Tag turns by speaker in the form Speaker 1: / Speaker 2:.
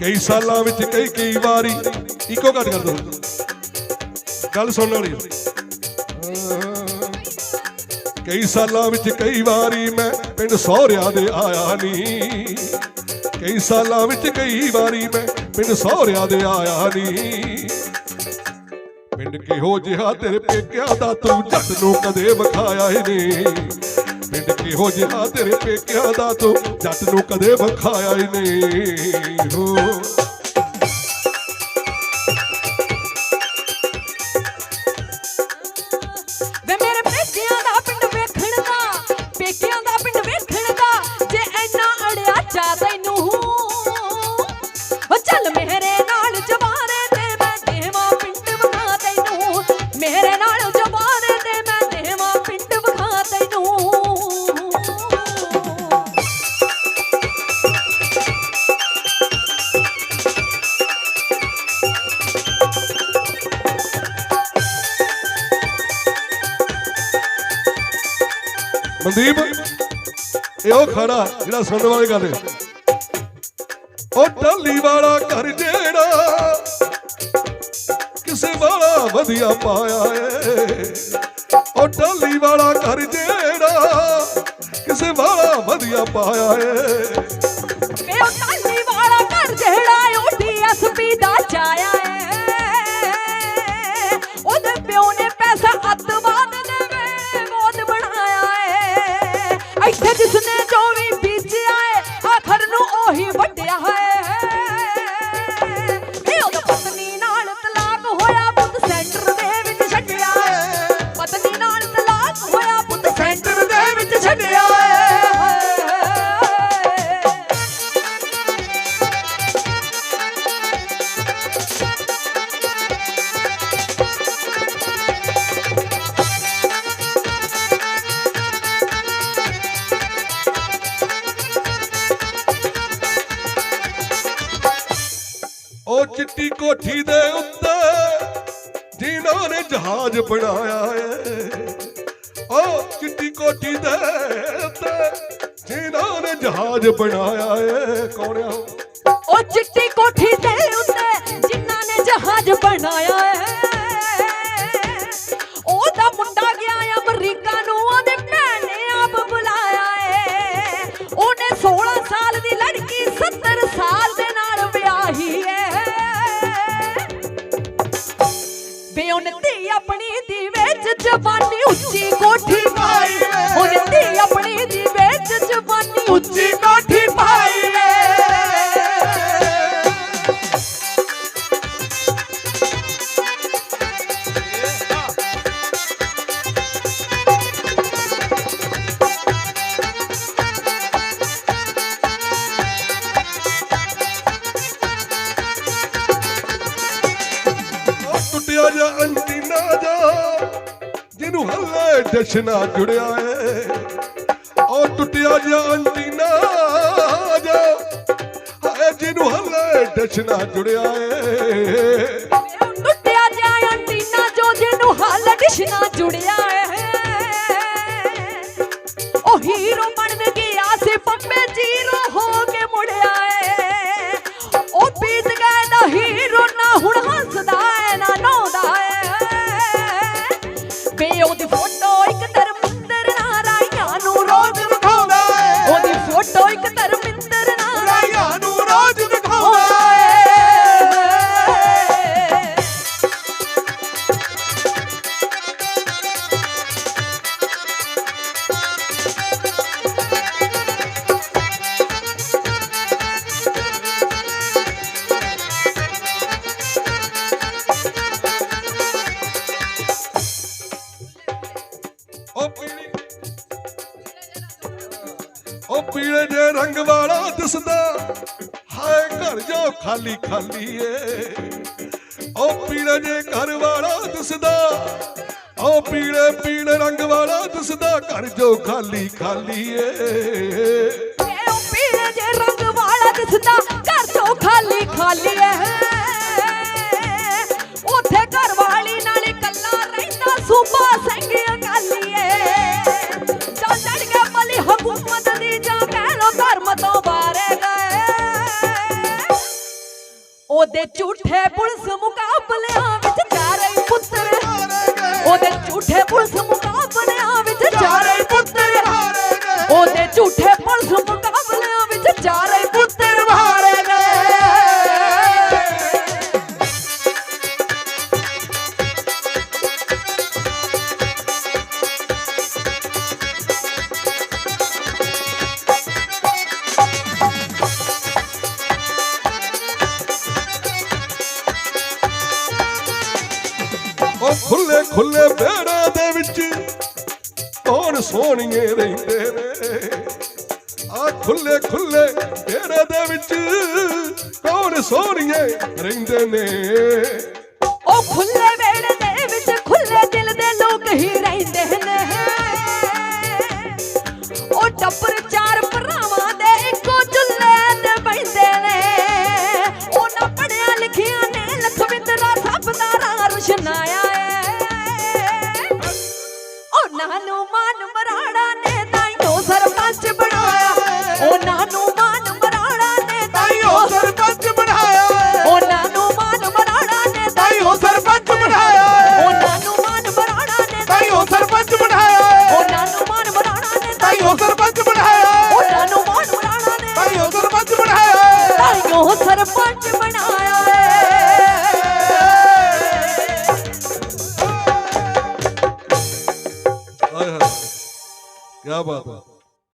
Speaker 1: ਕਈ ਸਾਲਾਂ ਵਿੱਚ ਕਈ ਕਈ ਵਾਰੀ ਇੱਕੋ ਗੱਲ ਕਰ ਦੋ। ਗੱਲ ਸੁਣਨ ਵਾਲੀ ਕਈ ਸਾਲਾਂ ਵਿੱਚ ਕਈ ਵਾਰੀ ਮੈਂ ਪਿੰਡ ਸਹੁਰਿਆਂ ਦੇ ਆਇਆ ਨਹੀਂ। ਕਈ ਸਾਲਾਂ ਵਿੱਚ ਕਈ ਵਾਰੀ ਮੈਂ ਪਿੰਡ ਸਹੁਰਿਆਂ ਦੇ ਆਇਆ ਨਹੀਂ। ਪਿੰਡ ਕਿਹੋ ਜਿਹਾ ਤੇਰੇ ਪੇਕਿਆਂ ਦਾ ਤੂੰ ਜੱਟ ਨੂੰ ਕਦੇ ਵਿਖਾਇਆ ਹੀ ਨਹੀਂ। ਪਿੰਡ ਕਿਹੋ ਜਿਹਾ ਤੇਰੇ ਪੇਕਿਆਂ ਦਾ ਤੂੰ ਜੱਟ ਨੂੰ ਕਦੇ ਵਿਖਾਇਆ ਹੀ ਨਹੀਂ। ਹੋ ਮਨਦੀਪ, ਇਹ ਉਹ ਖੜਾ ਜਿਹੜਾ ਸੁਣਨ ਵਾਲੇ ਗੱਲ ਉਹ ਟੱਲੀ ਵਾਲਾ ਘਰ ਜਿਹੜਾ ਕਿਸੇ ਵਾਲਾ ਵਧੀਆ ਪਾਇਆ ਏ। ਉਹ ਟੱਲੀ ਵਾਲਾ ਘਰ ਜਿਹੜਾ ਕਿਸੇ ਵਾਲਾ ਵਧੀਆ ਪਾਇਆ ਏ।
Speaker 2: ਉਹ
Speaker 1: ਚਿੱਟੀ ਕੋਠੀ ਦੇ ਉੱਤੇ ਜਿਨ੍ਹਾਂ ਨੇ ਜਹਾਜ਼ ਬਣਾਇਆ ਏ। ਉਹ ਚਿੱਟੀ ਕੋਠੀ ਦੇ ਉੱਤੇ ਜਿਨ੍ਹਾਂ ਨੇ ਜਹਾਜ਼ ਬਣਾਇਆ ਏ। ਕੌਣ ਉਹ?
Speaker 2: ਚਿੱਟੀ ਕੋਠੀ ਦੇ ਉੱਤੇ ਜਿਨ੍ਹਾਂ ਨੇ ਜਹਾਜ਼ ਬਣਾਇਆ
Speaker 1: ਜਿਹਨੂੰ ਜਸ਼ਨਾ ਜੁੜਿਆ ਏ। ਉਹ ਟੁੱਟਿਆ ਜਾ ਅੰਟੀਨਾ ਜਾ। ਹਾਏ, ਜਿਹਨੂੰ ਹੱਲੇ ਜਸ਼ਨਾ ਜੁੜਿਆ ਏ।
Speaker 2: ਟੁੱਟਿਆ ਜਾ ਅੰਟੀਨਾ ਜੋ ਜਿਹਨੂੰ ਹਾਲ ਡਿਸ਼ਨਾ ਜੁੜਿਆ
Speaker 1: ਹਾਏ ਘਰ ਜੋ ਖਾਲੀ ਖਾਲੀ ਏ। ਉਹ ਪੀਲੇ ਜੇ ਘਰ ਵਾਲਾ ਦਿਸਦਾ ਉਹ ਪੀੜੇ ਪੀਲੇ ਰੰਗ ਵਾਲਾ ਦਿਸਦਾ, ਘਰ ਜੋ ਖਾਲੀ ਖਾਲੀ ਏ।
Speaker 2: ਉਹਦੇ ਝੂਠੇ ਪੁਲਿਸ ਮੁਕਾਬਲਿਆਂ ਵਿੱਚ ਚਾਰੇ ਪੁੱਤਰ ਉਹਦੇ ਝੂਠੇ ਪੁਲਿਸ ਮੁਕਾਬਲਿਆਂ
Speaker 1: ਖੁੱਲੇ ਖੁੱਲੇ ਬੇੜੇ ਦੇ ਵਿੱਚ। ਕੌਣ ਸੋਹਣੀਏ ਰਹਿੰਦੇ ਨੇ? ਆ ਖੁੱਲੇ ਖੁੱਲੇ ਬੇੜੇ ਦੇ ਵਿੱਚ ਕੌਣ ਸੋਹਣੀਏ ਰਹਿੰਦੇ ਨੇ?
Speaker 2: ਉਹ ਖੁੱਲੇ ਸਰਪੰਚ ਬਣਾਇਆ
Speaker 3: ਏ
Speaker 2: ਤਾਈਓ ਸਰਪੰਚ ਬਣਾਇਆ ਏ
Speaker 1: ਹਾਏ ਹਾਏ ਕੀ ਬਾਤ ਹੈ।